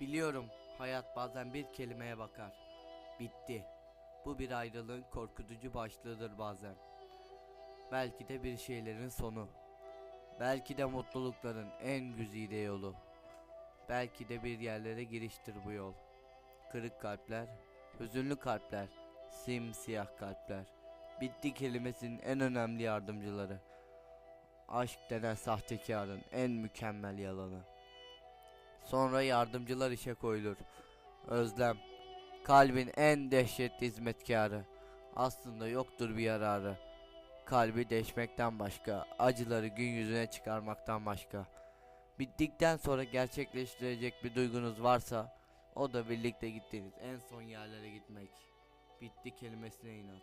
Biliyorum hayat bazen bir kelimeye bakar. Bitti. Bu bir ayrılığın korkutucu başlığıdır bazen. Belki de bir şeylerin sonu. Belki de mutlulukların en güzide yolu. Belki de bir yerlere giriştir bu yol. Kırık kalpler, hüzünlü kalpler, simsiyah kalpler. Bitti kelimesinin en önemli yardımcıları. Aşk denen sahtekarın en mükemmel yalanı. Sonra yardımcılar işe koyulur. Özlem, kalbin en dehşetli hizmetkarı. Aslında yoktur bir yararı. Kalbi deşmekten başka, acıları gün yüzüne çıkarmaktan başka. Bittikten sonra gerçekleştirecek bir duygunuz varsa, o da birlikte gittiğiniz en son yerlere gitmek. Bitti kelimesine inat.